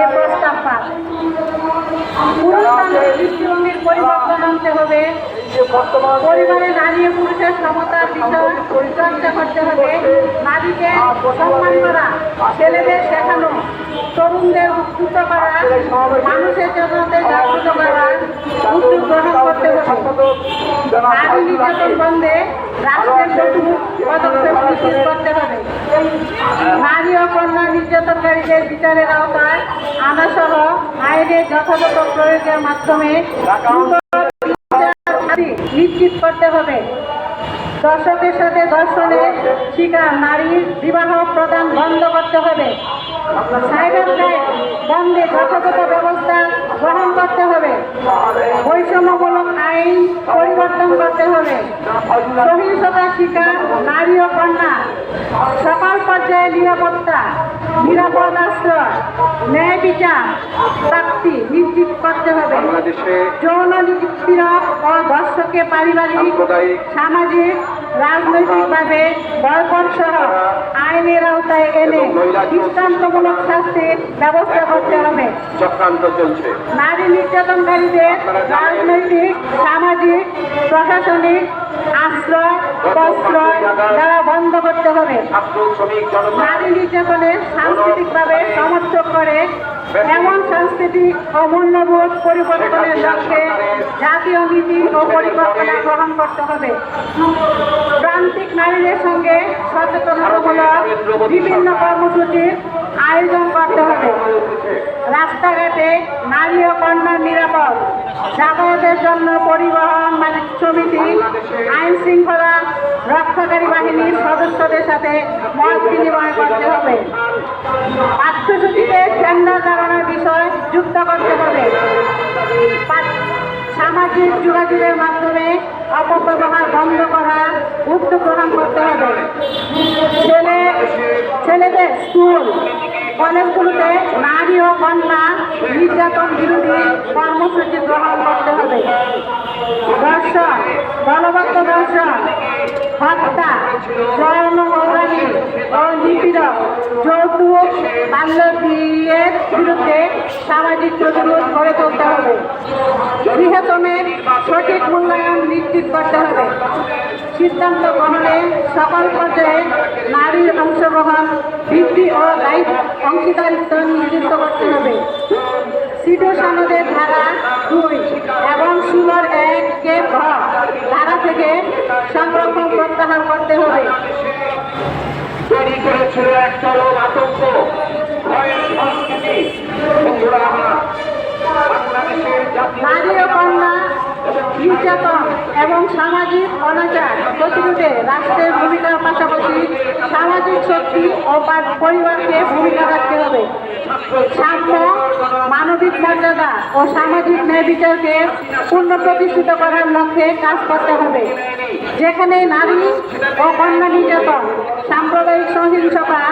এ প্রস্তাব পান পুরুষতান্ত্রিক দৃষ্টিভঙ্গির পরিবর্তন আনতে হবে। পরিবারে নারী পুরুষের সমতার বিষয় চর্চা করতে হবে। নারীকে সম্মান করা, ছেলেদের শেখানো, তরুণদের উদ্বুদ্ধ করা, মানুষের জন্য জাগ্রত করা, উদ্যোগ গ্রহণ করতে হবে। নারী নির্যাতন বন্ধে পদক্ষেপ করতে হবে। নারী ও নির্যাতনকারীদের বিচারের আওতায় আনা সহ আইনের যথাযথ প্রয়োগের মাধ্যমে নিশ্চিত করতে হবে। দর্শকের সাথে দর্শনের শিকার নারীর বিবাহ প্রদান বন্ধ করতে হবে। সাইবার ক্রাইম বন্ধে যথাযথ ব্যবস্থা গ্রহণ করতে হবে। বৈষম্যমূলক আইন পরিবর্তন করতে হবে। সহিংসতার শিকার নারী ও কন্যা। সকল পর্যায়ে নিরাপত্তা নিরাপদ আশ্রয় ন্যায় বিচার প্রাপ্তি নিশ্চিত করতে হবে। যৌন নিপীড়ক ও ধর্ষকে পারিবারিক সামাজিক রাজনৈতিকভাবে বয়কট সহ আইনের আওতায় এনে দৃষ্টান্তমূলক শাস্তির ব্যবস্থা করতে হবে। নারী নির্যাতনকারীদের রাজনৈতিক সামাজিক প্রশাসনিক আশ্রয় প্রশ্রয় দেওয়া বন্ধ করতে হবে ছাত্র শ্রমিক জনতা নারী নির্যাতনের সাংস্কৃতিকভাবে সমর্থক করে এমন সাংস্কৃতিক ও মূল্যবোধ পরিবর্তনের লক্ষ্যে জাতীয় নীতি ও পরিকল্পনা গ্রহণ করতে হবে। প্রান্তিক নারীদের সঙ্গে সচেতনতামূলক বিভিন্ন কর্মসূচির আয়োজন করতে হবে। রাস্তাঘাটে নারী ও কন্যার নিরাপদ। যাতায়াতের জন্য পরিবহন সমিতি আইন শৃঙ্খলা রক্ষাকারী বাহিনীর সদস্যদের সাথে মত বিনিময় করতে হবে। পাঠ্যসূচিতে জেন্ডার ধারণার বিষয় যুক্ত করতে হবে। সামাজিক যোগাযোগের মাধ্যমে অপব্যবহার বন্ধ করার উদ্যোগ গ্রহণ করতে হবে। ছেলে স্কুল কলেজগুলোতে নারী ও কন্যা নির্যাতন বিরোধী কর্মসূচি গ্রহণ করতে হবে। দর্শন দলবদ্ধ দর্শন হত্যা যৌন হৌরানি ও নিপীড়ন যৌতুক, বাল্য বিয়ের বিরুদ্ধে সামাজিক প্রতিরোধ গড়ে তুলতে হবে বৃহত্তমের সঠিক মূল্যায়ন নিশ্চিত করতে হবে সিদ্ধান্ত গ্রহণে সকল পর্যায়ে নারীর অংশগ্রহণ বৃদ্ধি ও দায়িত্ব অংশীদারিত্ব নিশ্চিত করতে হবে। সিডো সনদের ধারা দুই এবং ষোলোর এক কে ধারা থেকে সংরক্ষণ প্রত্যাহার করতে হবে। তৈরি করেছিল এক চরম আতঙ্ক ভয়ের সংস্কৃতি। বন্ধুরা আমার বাংলাদেশের জাতীয় নারী ও কন্যা নির্যাতন। এবং সামাজিক অনাচার প্রতিরোধে রাষ্ট্রের ভূমিকার পাশাপাশি শক্তি ও পরিবারকে ভূমিকা রাখতে হবে। সাম্য, মানবিক মর্যাদা ও সামাজিক ন্যায় বিচারকে পূর্ণ প্রতিষ্ঠিত করার লক্ষ্যে কাজ করতে হবে। যেখানে নারী ও কন্যা নির্যাতন, সাম্প্রদায়িক সহিংসতা,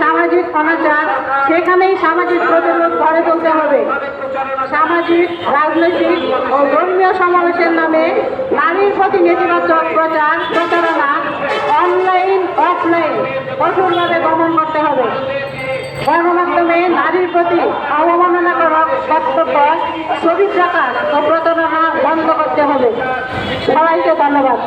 সামাজিক অনাচার, সেখানেই সামাজিক প্রতিরোধ গড়ে তুলতে হবে। সামাজিক, রাজনৈতিক ও ধর্মীয় সমাবেশের নামে নারীর প্রতি নেতিবাচক প্রচার, প্রচারণা, অনলাইন অফলাইন কঠোরভাবে গমন করতে হবে। গণমাধ্যমে নারীর প্রতি অবমাননাকরক বক্তব্য, ছবি প্রকাশ ও প্রতারণা বন্ধ করতে হবে। সবাইকে ধন্যবাদ।